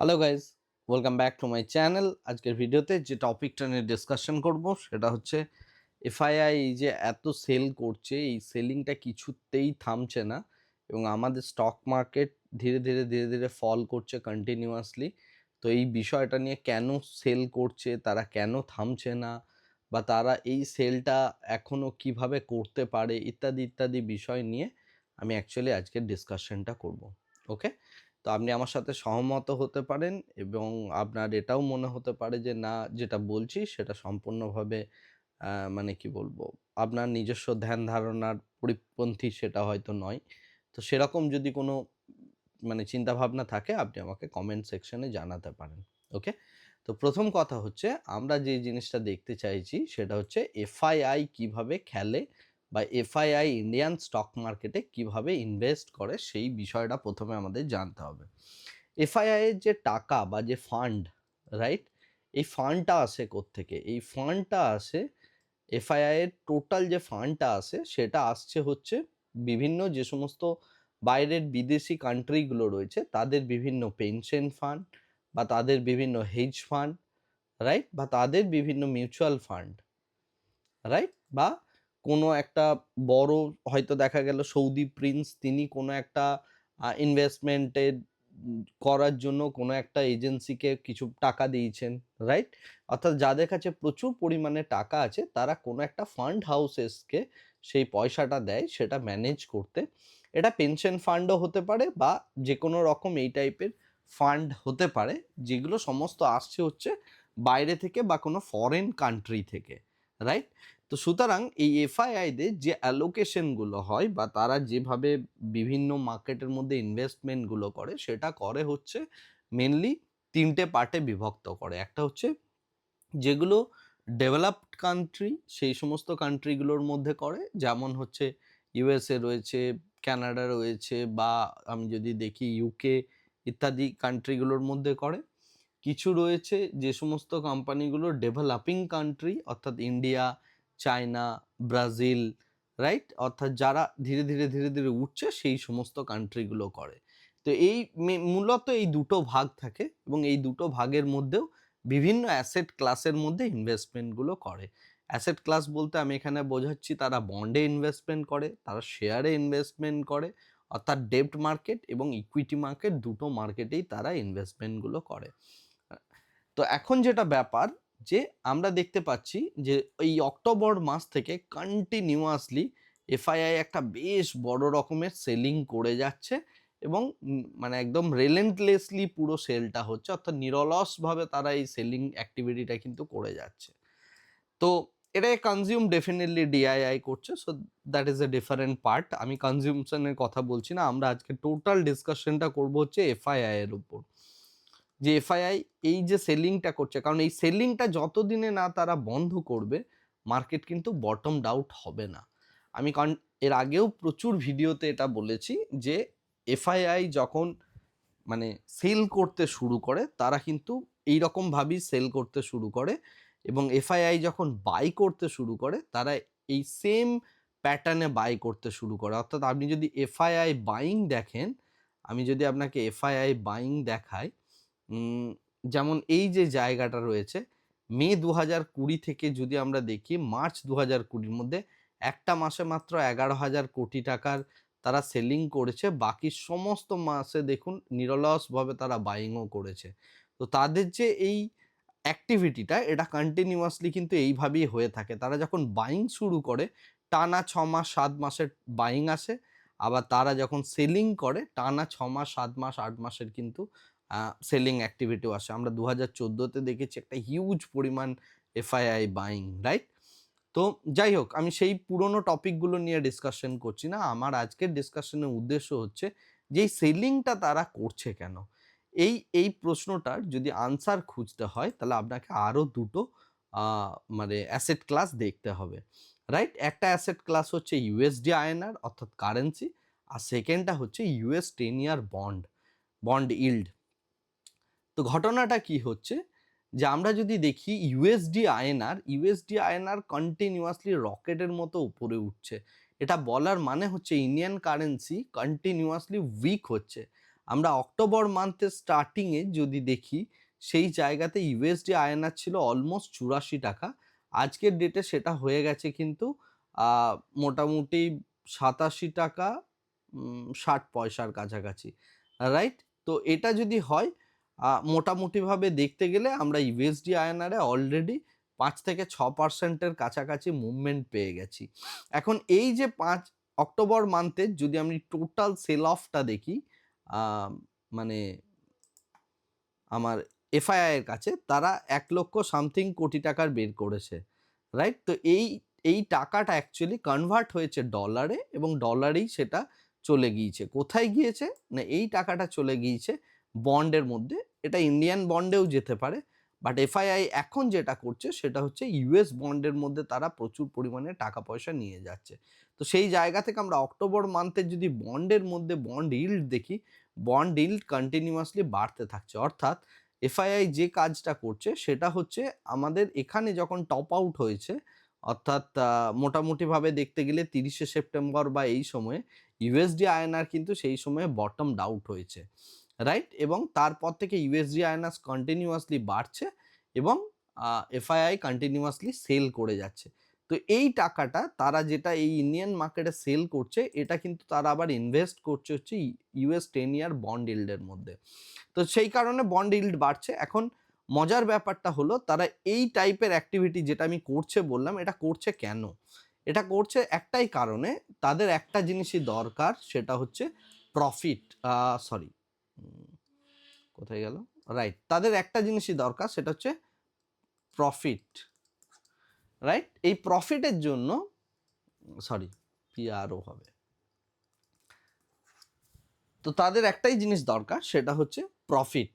Hello guys welcome back to my channel আজকের ভিডিওতে যে টপিকটা নিয়ে ডিসকাশন করব, সেটা হচ্ছে এফআইআই যে এত সেল করছে, এই সেলিংটা কিছুতেই থামছে না এবং আমাদের স্টক মার্কেট ধীরে ধীরে ধীরে ধীরে ফল করছে কন্টিনিউয়াসলি তো এই বিষয়টা নিয়ে কেন সেল করছে, তারা কেন থামছে না বা তারা এই সেলটা এখনও কীভাবে করতে পারে, ইত্যাদি ইত্যাদি বিষয় নিয়ে আমি অ্যাকচুয়ালি আজকের ডিসকাশনটা করব। ওকে? তো আপনি আমার সাথে সহমত হতে পারেন এবং আপনার এটাও মনে হতে পারে যে, না, যেটা বলছি সেটা সম্পূর্ণভাবে মানে কি বলব, আপনার নিজস্ব ধ্যান ধারণার পরিপন্থী সেটা হয়তো নয়। তো সেরকম যদি কোনো মানে চিন্তা ভাবনা থাকে, আপনি আমাকে কমেন্ট সেকশনে জানাতে পারেন, ওকে? তো প্রথম কথা হচ্ছে, আমরা যে জিনিসটা দেখতে চাইছি সেটা হচ্ছে এফআইআই কীভাবে খেলে বা এফআইআই ইন্ডিয়ান স্টক মার্কেটে কীভাবে ইনভেস্ট করে সেই বিষয়টা প্রথমে আমাদের জানতে হবে। এফআইআই এর যে টাকা বা যে ফান্ড রাইট এই ফান্ডটা আসে থেকে এই ফান্ডটা আসে এফআইআই এর টোটাল যে ফান্ডটা আসে, সেটা আসছে হচ্ছে বিভিন্ন যে সমস্ত বাইরের বিদেশি কান্ট্রিগুলো রয়েছে, তাদের বিভিন্ন পেনশন ফান্ড বা তাদের বিভিন্ন হেজ ফান্ড রাইট বা তাদের বিভিন্ন মিউচুয়াল ফান্ড রাইট বা কোনো একটা বড় হয়তো দেখা গেল সৌদি প্রিন্স তিনি কোনো একটা ইনভেস্টমেন্টের করার জন্য কোনো একটা এজেন্সিকে কিছু টাকা দিয়েছেন রাইট অর্থাৎ যাদের কাছে প্রচুর পরিমাণে টাকা আছে, তারা কোনো একটা ফান্ড হাউসেসকে সেই পয়সাটা দেয়, সেটা ম্যানেজ করতে। এটা পেনশন ফান্ডও হতে পারে বা যে কোনো রকম এই টাইপের ফান্ড হতে পারে, যেগুলো সমস্ত আসছে হচ্ছে বাইরে থেকে বা কোনো ফরেন কান্ট্রি থেকে রাইট তো সুতরাং এই এফআইআইদের যে অ্যালোকেশনগুলো হয় বা তারা যেভাবে বিভিন্ন মার্কেটের মধ্যে ইনভেস্টমেন্টগুলো করে, সেটা করে হচ্ছে মেনলি তিনটে পার্টে বিভক্ত করে। একটা হচ্ছে যেগুলো ডেভেলপড কান্ট্রি সেই সমস্ত কান্ট্রিগুলোর মধ্যে করে। যেমন হচ্ছে ইউএসএ রয়েছে কানাডা রয়েছে বা আমি যদি দেখি ইউকে ইত্যাদি কান্ট্রিগুলোর মধ্যে করে। কিছু রয়েছে যে সমস্ত কোম্পানিগুলো ডেভেলপিং কান্ট্রি অর্থাৎ ইন্ডিয়া চায়না, ব্রাজিল রাইট অর্থাৎ যারা ধীরে ধীরে ধীরে ধীরে উঠছে, সেই সমস্ত কান্ট্রিগুলো করে। তো এই মূলত এই দুটো ভাগ থাকে এবং এই দুটো ভাগের মধ্যেও বিভিন্ন অ্যাসেট ক্লাসের মধ্যে ইনভেস্টমেন্টগুলো করে। অ্যাসেট ক্লাস বলতে আমি এখানে বোঝাচ্ছি, তারা বন্ডে ইনভেস্টমেন্ট করে, তারা শেয়ারে ইনভেস্টমেন্ট করে, অর্থাৎ ডেপ্ট মার্কেট এবং ইকুইটি মার্কেট দুটো মার্কেটেই তারা ইনভেস্টমেন্টগুলো করে। তো এখন যেটা ব্যাপার যে আমরা দেখতে পাচ্ছি যে এই অক্টোবর মাস থেকে কন্টিনিউয়াসলি এফআইআই একটা বেশ বড় রকমের সেলিং করে যাচ্ছে এবং মানে একদম রেলেন্টলেসলি পুরো সেলটা হচ্ছে, অর্থাৎ নিরলসভাবে তারা এই সেলিং অ্যাক্টিভিটিটা কিন্তু করে যাচ্ছে। তো এটা কনজিউম ডেফিনেটলি ডিআইআই করছে so that is a different part আমি কনজিউমশনের কথা বলছি না, আমরা আজকে টোটাল ডিসকাশনটা করব হচ্ছে এফআইআই এর উপর। যে এফআইআই এই যে সেলিংটা করছে, কারণ এই সেলিংটা যতদিনে না তারা বন্ধ করবে মার্কেট কিন্তু বটম ডাউট হবে না। আমি কারণ এর আগেও প্রচুর ভিডিওতে এটা বলেছি যে এফআইআই যখন মানে সেল করতে শুরু করে, তারা কিন্তু এই রকমভাবেই সেল করতে শুরু করে এবং এফআইআই যখন বাই করতে শুরু করে, তারা এই সেম প্যাটার্নে বাই করতে শুরু করে। অর্থাৎ আপনি যদি এফআইআই বাইং দেখেন, আমি যদি আপনাকে এফআইআই বাইং দেখাই যেমন এই যে জায়গাটা রয়েছে, মে দু হাজার কুড়ি থেকে যদি আমরা দেখি, মার্চ দু হাজার কুড়ির মধ্যে একটা মাসে মাত্র এগারো হাজার কোটি টাকার তারা সেলিং করেছে। বাকি সমস্ত মাসে দেখুন নিরলসভাবে তারা বাইংও করেছে। তো তাদের যে এই অ্যাক্টিভিটিটা এটা কন্টিনিউয়াসলি কিন্তু এইভাবেই হয়ে থাকে। তারা যখন বাইং শুরু করে, টানা ছ মাস সাত মাসের বাইং আসে। আবার তারা যখন সেলিং করে, টানা ছ মাস সাত মাস, আট মাসের কিন্তু সেলিং অ্যাক্টিভিটিও আসে। আমরা দু হাজার চোদ্দোতে দেখেছি একটা হিউজ পরিমাণ এফআইআই বাইং রাইট তো যাই হোক, আমি সেই পুরনো টপিকগুলো নিয়ে ডিসকাশন করছি না। আমার আজকের ডিসকাশনের উদ্দেশ্য হচ্ছে যে সেলিংটা তারা করছে কেন? এই এই প্রশ্নটার যদি আনসার খুঁজতে হয়, তাহলে আপনাকে আরও দুটো মানে অ্যাসেট ক্লাস দেখতে হবে রাইট একটা অ্যাসেট ক্লাস হচ্ছে ইউএসডি আয়নার অর্থাৎ কারেন্সি আর সেকেন্ডটা হচ্ছে US ten year bond bond yield তো ঘটনাটা কি হচ্ছে? যে আমরা যদি দেখি ইউএসডি আয়নার ইউএসডি আয়নার কন্টিনিউয়াসলি রকেটের মতো উপরে উঠছে। এটা বলার মানে হচ্ছে ইন্ডিয়ান কারেন্সি কন্টিনিউয়াসলি উইক হচ্ছে। আমরা অক্টোবর মান্থের স্টার্টিংয়ে যদি দেখি, সেই জায়গাতে ইউএসডি আয়নার ছিল অলমোস্ট চুরাশি টাকা। আজকের ডেটে সেটা হয়ে গেছে কিন্তু মোটামুটি সাতাশি টাকা ষাট পয়সার কাছাকাছি রাইট তো এটা যদি হয় মোটামুটিভাবে দেখতে গেলে আমরা ইউএসডি আয়নারে অলরেডি পাঁচ থেকে ছ পার্সেন্টের কাছাকাছি মুভমেন্ট পেয়ে গেছি। এখন এই যে পাঁচ অক্টোবর মান্থে যদি আমি টোটাল সেল অফটা দেখি মানে আমার এফআইআই এর কাছে, তারা এক লক্ষ সামথিং কোটি টাকার বের করেছে রাইট তো এই এই টাকাটা অ্যাকচুয়ালি কনভার্ট হয়েছে ডলারে এবং ডলারেই সেটা চলে গিয়েছে। কোথায় গিয়েছে? না, এই টাকাটা চলে গিয়েছে বন্ডের মধ্যে এটা ইন্ডিয়ান বন্ডেও যেতে পারে বাট এফআইআই এখন যেটা করছে সেটা হচ্ছে ইউএস বন্ডের মধ্যে তারা প্রচুর পরিমাণে টাকা পয়সা নিয়ে যাচ্ছে। তো সেই জায়গা থেকে আমরা অক্টোবর মান্থের যদি বন্ডের মধ্যে বন্ড ইল্ড দেখি বন্ড ইল্ড কন্টিনিউয়াসলি বাড়তে থাকছে। অর্থাৎ এফআইআই যে কাজটা করছে সেটা হচ্ছে আমাদের এখানে যখন টপ আউট হয়েছে, অর্থাৎ মোটামুটিভাবে দেখতে গেলে তিরিশে সেপ্টেম্বর বা এই সময়ে ইউএসডি আয়নার কিন্তু সেই সময়ে বটম ডাউট হয়েছে। রাইট এবং তারপর থেকে ইউএসডি আয়নাস কন্টিনিউয়াসলি বাড়ছে এবং এফআইআই কন্টিনিউয়াসলি সেল করে যাচ্ছে। তো এই টাকাটা তারা যেটা এই ইন্ডিয়ান মার্কেটে সেল করছে, এটা কিন্তু তারা আবার ইনভেস্ট করছে হচ্ছে ইউএস টেন ইয়ার বন্ড ইল্ডের মধ্যে। তো সেই কারণে বন্ড ইল্ড বাড়ছে। এখন মজার ব্যাপারটা হলো, তারা এই টাইপের অ্যাক্টিভিটি যেটা আমি করছে বললাম, এটা করছে কেন? এটা করছে একটাই কারণে, তাদের একটা জিনিসই দরকার, সেটা হচ্ছে প্রফিট সরি কোথায় গেল? রাইট তাদের একটা জিনিসই দরকার, সেটা হচ্ছে প্রফিট রাইট এই প্রফিটের জন্য সরি পিআরও হবে। তো তাদের একটাই জিনিস দরকার, সেটা হচ্ছে প্রফিট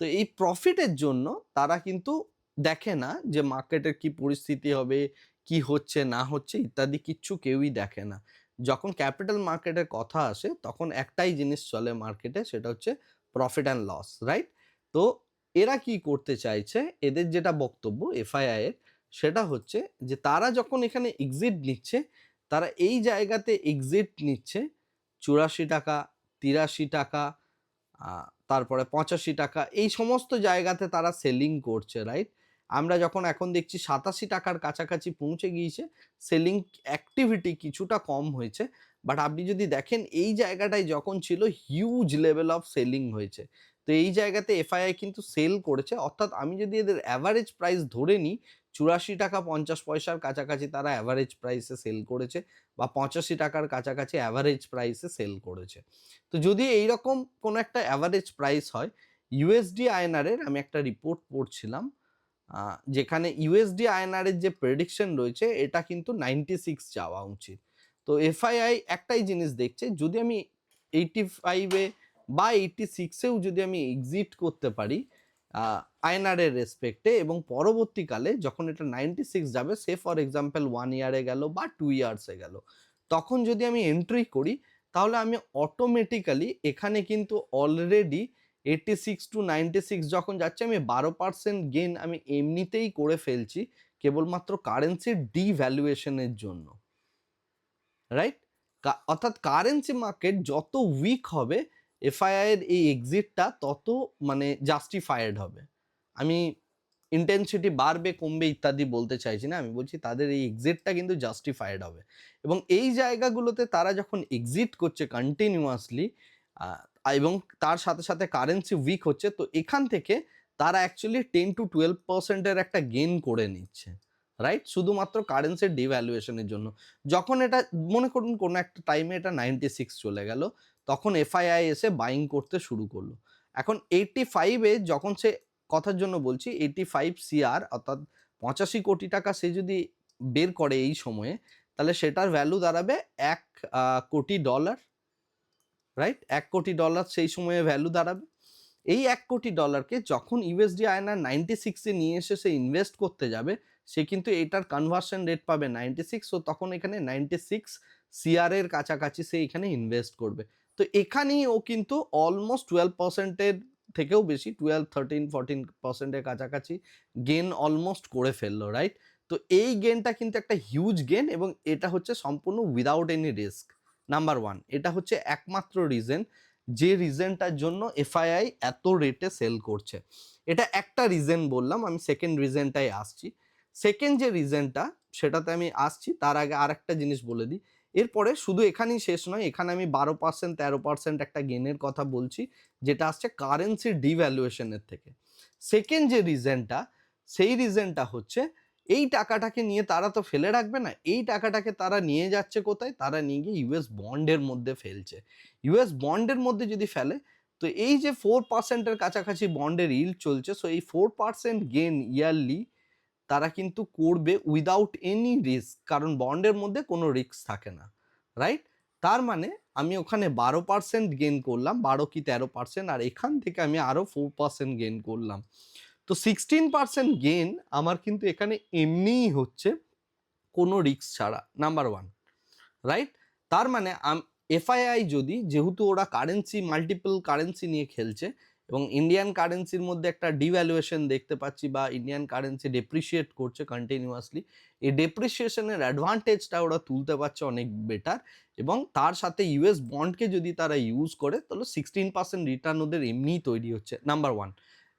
তো এই প্রফিটের জন্য তারা কিন্তু দেখে না যে মার্কেটের কি পরিস্থিতি হবে, কি হচ্ছে, না হচ্ছে, ইত্যাদি কিচ্ছু কেউই দেখে না। যখন ক্যাপিটাল মার্কেটের কথা আসে, তখন একটাই জিনিস চলে মার্কেটে সেটা হচ্ছে প্রফিট অ্যান্ড লস রাইট তো এরা কি করতে চাইছে? এদের যেটা বক্তব্য এফআইআই এর, সেটা হচ্ছে যে তারা যখন এখানে এক্সিট নিচ্ছে, তারা এই জায়গাতে এক্সিট নিচ্ছে চুরাশি টাকা, তিরাশি টাকা তারপরে পঁচাশি টাকা, এই সমস্ত জায়গাতে তারা সেলিং করছে রাইট আমরা যখন এখন দেখছি সাতাশি টাকার কাছাকাছি পৌঁছে গিয়েছে সেলিং অ্যাক্টিভিটি কিছুটা কম হয়েছে। বাট আপনি যদি দেখেন, এই জায়গাটায় যখন ছিল হিউজ লেভেল অফ সেলিং হয়েছে। তো এই জায়গাতে এফআইআই কিন্তু সেল করেছে। অর্থাৎ আমি যদি এদের অ্যাভারেজ প্রাইস ধরে নিই, চুরাশি টাকা পঞ্চাশ পয়সার কাছাকাছি তারা অ্যাভারেজ প্রাইসে সেল করেছে বা পঁচাশি টাকার কাছাকাছি অ্যাভারেজ প্রাইসে সেল করেছে। তো যদি এইরকম কোনো একটা অ্যাভারেজ প্রাইস হয় ইউএসডি আয়নারের আমি একটা রিপোর্ট পড়ছিলাম যেখানে ইউএসডি আয়নারের যে প্রেডিকশন রয়েছে, এটা কিন্তু নাইনটি সিক্স যাওয়া উচিত। তো এফআইআই একটাই জিনিস দেখছে, যদি আমি এইটি ফাইভে বা এইটি সিক্সেও যদি আমি এক্সিট করতে পারি আয়নারের রেসপেক্টে এবং পরবর্তীকালে যখন এটা নাইনটি সিক্স যাবে, সে ফর এক্সাম্পল ওয়ান ইয়ারে গেল বা টু ইয়ার্সে গেল, তখন যদি আমি এন্ট্রি করি, তাহলে আমি অটোমেটিক্যালি এখানে কিন্তু already eighty six two ninety six যখন যাচ্ছে, আমি বারো পার্সেন্ট গেন আমি এমনিতেই করে ফেলছি, কেবলমাত্র কারেন্সির ডিভ্যালুয়েশনের জন্য। রাইট অর্থাৎ কারেন্সি মার্কেট যত উইক হবে এফআইআই এর এই এক্সিটটা তত মানে জাস্টিফাইড হবে। আমি ইন্টেন্সিটি বাড়বে, কমবে ইত্যাদি বলতে চাইছি না, আমি বলছি তাদের এই এক্সিটটা কিন্তু জাস্টিফাইড হবে। এবং এই জায়গাগুলোতে তারা যখন এক্সিট করছে কন্টিনিউয়াসলি এবং তার সাথে সাথে কারেন্সি উইক হচ্ছে, তো এখান থেকে তারা অ্যাকচুয়ালি টেন টু টুয়েলভ পার্সেন্টের একটা গেন করে নিচ্ছে রাইট শুধুমাত্র কারেন্সির ডিভ্যালুয়েশনের জন্য। যখন এটা, মনে করুন কোনো একটা টাইমে এটা নাইনটি সিক্স চলে গেল, তখন এফআইআই এসে বাইং করতে শুরু করল। এখন এইটটি ফাইভে যখন সে, কথার জন্য বলছি এইটটি ফাইভ সিআর অর্থাৎ পঁচাশি কোটি টাকা সে যদি বের করে এই সময়ে, তাহলে সেটার ভ্যালু দাঁড়াবে এক কোটি ডলার রাইট এক কোটি ডলার সেই সময়ে ভ্যালু দাঁড়াবে। এই এক কোটি ডলারকে যখন ইউএসডি আয়নার নাইনটি সিক্সে নিয়ে এসে সে ইনভেস্ট করতে যাবে, সে কিন্তু এটার কনভার্সন রেট পাবে নাইনটি সিক্স ও তখন এখানে নাইনটি সিক্স সিআর এর কাছাকাছি সে এখানে ইনভেস্ট করবে। তো এখানেই ও কিন্তু অলমোস্ট টুয়েলভ পার্সেন্টের থেকেও বেশি টুয়েলভ থার্টিন ফোরটিন পার্সেন্টের কাছাকাছি গেন অলমোস্ট করে ফেলল রাইট তো এই গেনটা কিন্তু একটা হিউজ গেন এবং এটা হচ্ছে সম্পূর্ণ without any risk number one এটা হচ্ছে একমাত্র রিজেন যে রিজনটার জন্য এফআইআই এত রেটে সেল করছে। এটা একটা রিজেন বললাম, আমি সেকেন্ড রিজনটাই আসছি। সেকেন্ড যে রিজনটা সেটাতে আমি আসছি, তার আগে আর একটা জিনিস বলে দিই। এরপরে শুধু এখানেই শেষ নয়, এখানে আমি বারো পার্সেন্ট তেরো পার্সেন্ট একটা গেনের কথা বলছি, যেটা আসছে কারেন্সির ডিভ্যালুয়েশনের থেকে। সেকেন্ড যে রিজনটা সেই রিজেনটা হচ্ছে এই টাকাটাকে নিয়ে তারা তো ফেলে রাখবে না, এই টাকাটাকে তারা নিয়ে যাচ্ছে কোথায়? তারা নিয়ে গিয়ে ইউএস বন্ডের মধ্যে ফেলছে। ইউএস বন্ডের মধ্যে যদি ফেলে, তো এই যে ফোর পার্সেন্টের কাছাকাছি বন্ডের ইল চলছে সো এই ফোর পার্সেন্ট গেন ইয়ারলি তারা কিন্তু করবে উইদাউট এনি রিস্ক কারণ বন্ডের মধ্যে কোনো রিস্ক থাকে না রাইট তার মানে আমি ওখানে বারো পার্সেন্ট গেন করলাম, বারো কি তেরো পার্সেন্ট আর এখান থেকে আমি আরও ফোর পার্সেন্ট গেন করলাম। তো সিক্সটিন পার্সেন্ট গেন আমার কিন্তু এখানে এমনিই হচ্ছে কোনো রিস্ক ছাড়া নাম্বার ওয়ান রাইট তার মানে এফআইআই যদি যেহেতু ওরা কারেন্সি মাল্টিপল কারেন্সি নিয়ে খেলছে এবং ইন্ডিয়ান কারেন্সির মধ্যে একটা ডিভ্যালুয়েশন দেখতে পাচ্ছি বা ইন্ডিয়ান কারেন্সি ডেপ্রিসিয়েট করছে কন্টিনিউয়াসলি এই ডেপ্রিসিয়েশনের অ্যাডভান্টেজটা ওরা তুলতে পারছে অনেক বেটার এবং তার সাথে ইউএস বন্ডকে যদি তারা ইউজ করে, তাহলে সিক্সটিন পার্সেন্ট রিটার্ন ওদের এমনিই তৈরি হচ্ছে নাম্বার ওয়ান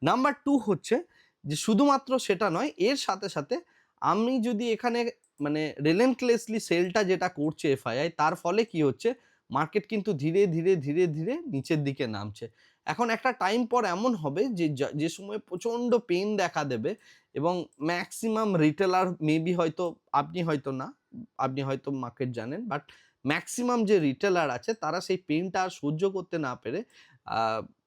নাম্বার টু হচ্ছে যে শুধুমাত্র সেটা নয়, এর সাথে সাথে আমি যদি এখানে মানে রিলেন্টলেসলি সেলটা যেটা করছে এফআইআই তার ফলে কি হচ্ছে? মার্কেট কিন্তু ধীরে ধীরে ধীরে ধীরে নিচের দিকে নামছে। এখন একটা টাইম পর এমন হবে যে যা- সময় প্রচণ্ড পেন দেখা দেবে এবং ম্যাক্সিমাম রিটেলার মেবি হয়তো, আপনি হয়তো না, আপনি হয়তো মার্কেট জানেন বাট ম্যাক্সিমাম যে রিটেলার আছে, তারা সেই পেনটা আর সহ্য করতে না পেরে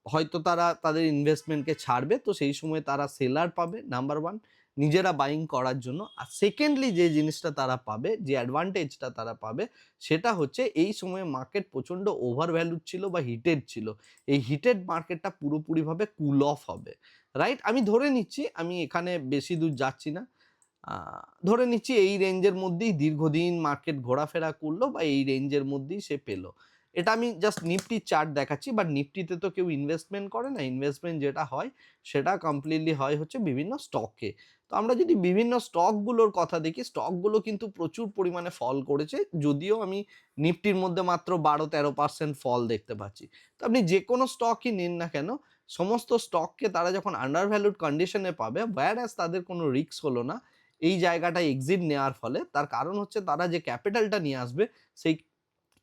হয়তো তারা তাদের ইনভেস্টমেন্টকে ছাড়বে, তো সেই সময় তারা সেলার পাবে নাম্বার ওয়ান নিজেরা বাইং করার জন্য। আর সেকেন্ডলি যে জিনিসটা তারা পাবে, যে অ্যাডভান্টেজটা তারা পাবে, সেটা হচ্ছে এই সময়ে মার্কেট প্রচণ্ড ওভার ভ্যালুড ছিল বা হিটেড ছিল। এই হিটেড মার্কেটটা পুরোপুরিভাবে কুল অফ হবে। রাইট আমি ধরে নিচ্ছি, আমি এখানে বেশি দূর যাচ্ছি না। ধরে নিচ্ছি এই রেঞ্জের মধ্যেই দীর্ঘদিন মার্কেট ঘোরাফেরা করল বা এই রেঞ্জের মধ্যেই সে পেল। এটা আমি জাস্ট নিফটি চার্ট দেখাচ্ছি বাট নিফটিতে তো কেউ ইনভেস্টমেন্ট করে না। ইনভেস্টমেন্ট যেটা হয়, সেটা কমপ্লিটলি হয় হচ্ছে বিভিন্ন স্টকে তো আমরা যদি বিভিন্ন স্টকগুলোর কথা দেখি স্টকগুলো কিন্তু প্রচুর পরিমাণে ফল করেছে, যদিও আমি নিফটির মধ্যে মাত্র বারো তেরো পার্সেন্ট ফল দেখতে পাচ্ছি। তো আপনি যে কোনো স্টকই নিন না কেন, সমস্ত স্টককে তারা যখন আন্ডার ভ্যালুড কন্ডিশনে পাবে ওয়ার অ্যাজ তাদের কোনো রিস্ক হলো না, এই জায়গাটায় এক্সিট নেওয়ার ফলে। তার কারণ হচ্ছে তারা যে ক্যাপিটালটা নিয়ে আসবে, সেই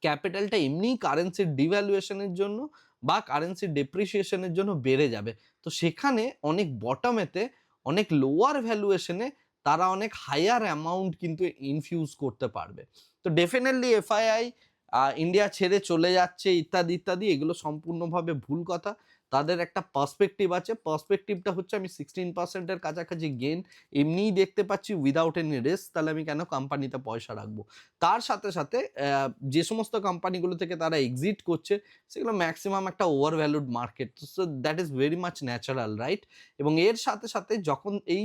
ক্যাপিটালটা এমনিই কারেন্সির ডিভ্যালুয়েশনের জন্য বা কারেন্সির ডেপ্রিসিয়েশনের জন্য বেড়ে যাবে। তো সেখানে অনেক বটমেতে অনেক লোয়ার ভ্যালুয়েশনে তারা অনেক হায়ার অ্যামাউন্ট কিন্তু ইনফিউজ করতে পারবে। তো ডেফিনেটলি এফআইআই ইন্ডিয়া ছেড়ে চলে যাচ্ছে ইত্যাদি ইত্যাদি, এগুলো সম্পূর্ণভাবে ভুল কথা। তাদের একটা পার্সপেক্টিভ আছে। পার্সপেক্টিভটা হচ্ছে আমি সিক্সটিন পার্সেন্টের কাছাকাছি গেন এমনিই দেখতে পাচ্ছি উইদাউট এনি রিস্ক তাহলে আমি কেন কোম্পানিতে পয়সা রাখব? তার সাথে সাথে যে সমস্ত কোম্পানিগুলো থেকে তারা এক্সিট করছে, সেগুলো ম্যাক্সিমাম একটা over valued market so that is very much natural right এবং এর সাথে সাথে যখন এই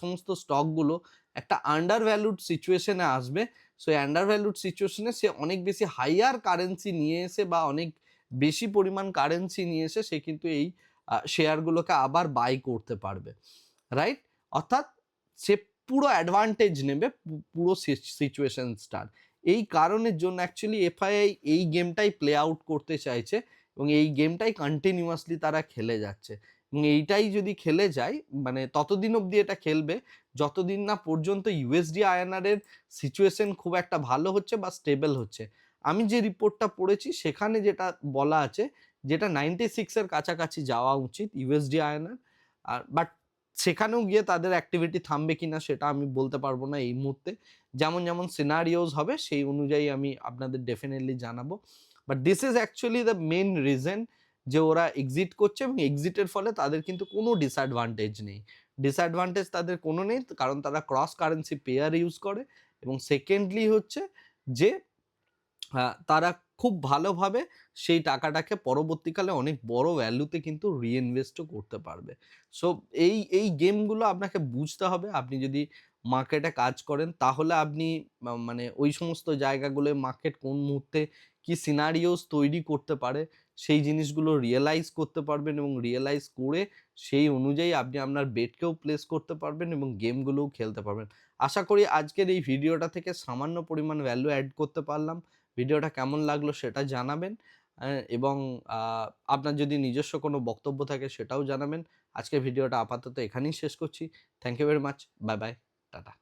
সমস্ত স্টকগুলো একটা আন্ডার ভ্যালুড সিচুয়েশনে আসবে সো আন্ডার ভ্যালুড সিচুয়েশনে সে অনেক বেশি হাইয়ার কারেন্সি নিয়ে এসে বা অনেক বেশি পরিমাণ কারেন্সি নিয়ে এসে সে কিন্তু এই শেয়ারগুলোকে আবার বাই করতে পারবে রাইট অর্থাৎ সে পুরো অ্যাডভান্টেজ নেবে পুরো সিচুয়েশনসটার এই কারণের জন্য অ্যাকচুয়ালি এফআইআই এই গেমটাই প্লে আউট করতে চাইছে এবং এই গেমটাই কন্টিনিউয়াসলি তারা খেলে যাচ্ছে। এবং এইটাই যদি খেলে যায় মানে ততদিন অবধি এটা খেলবে, যতদিন না পর্যন্ত ইউএসডি আয়নারের সিচুয়েশন খুব একটা ভালো হচ্ছে বা স্টেবল হচ্ছে। আমি যে রিপোর্টটা পড়েছি, সেখানে যেটা বলা আছে, যেটা নাইনটি সিক্সের কাছাকাছি যাওয়া উচিত ইউএসডি আয়নার আর বাট সেখানেও গিয়ে তাদের অ্যাক্টিভিটি থামবে কি না সেটা আমি বলতে পারব না এই মুহূর্তে। যেমন যেমন সিনারিওস হবে, সেই অনুযায়ী আমি আপনাদের ডেফিনেটলি জানাব। But this is actually the main reason যে ওরা এক্সিট করছে এবং এক্সিটের ফলে তাদের কিন্তু কোনো ডিসঅ্যাডভান্টেজ নেই। ডিসঅ্যাডভান্টেজ তাদের কোনো নেই, কারণ তারা ক্রস কারেন্সি পেয়ার ইউজ করে। এবং সেকেন্ডলি হচ্ছে যে তারা খুব ভালোভাবে সেই টাকাটাকে পরবর্তীকালে অনেক বড় ভ্যালুতে কিন্তু রিইনভেস্টও করতে পারবে। সো এই এই গেমগুলো আপনাকে বুঝতে হবে। আপনি যদি মার্কেটে কাজ করেন, তাহলে আপনি মানে ওই সমস্ত জায়গাগুলোয় মার্কেট কোন মুহূর্তে কি সিনারিওস তৈরি করতে পারে, সেই জিনিসগুলো রিয়েলাইজ করতে পারবেন এবং রিয়েলাইজ করে সেই অনুযায়ী আপনি আপনার বেটকেও প্লেস করতে পারবেন এবং গেমগুলোও খেলতে পারবেন। আশা করি আজকের এই ভিডিওটা থেকে সামান্য পরিমাণ ভ্যালু অ্যাড করতে পারলাম। ভিডিওটা কেমন লাগল সেটা জানাবেন। এবং আপনার যদি নিজস্ব কোনো বক্তব্য থাকে সেটাও জানাবেন। আজকের ভিডিওটা আপাতত এখানেই শেষ করছি। Thank you very much bye bye tata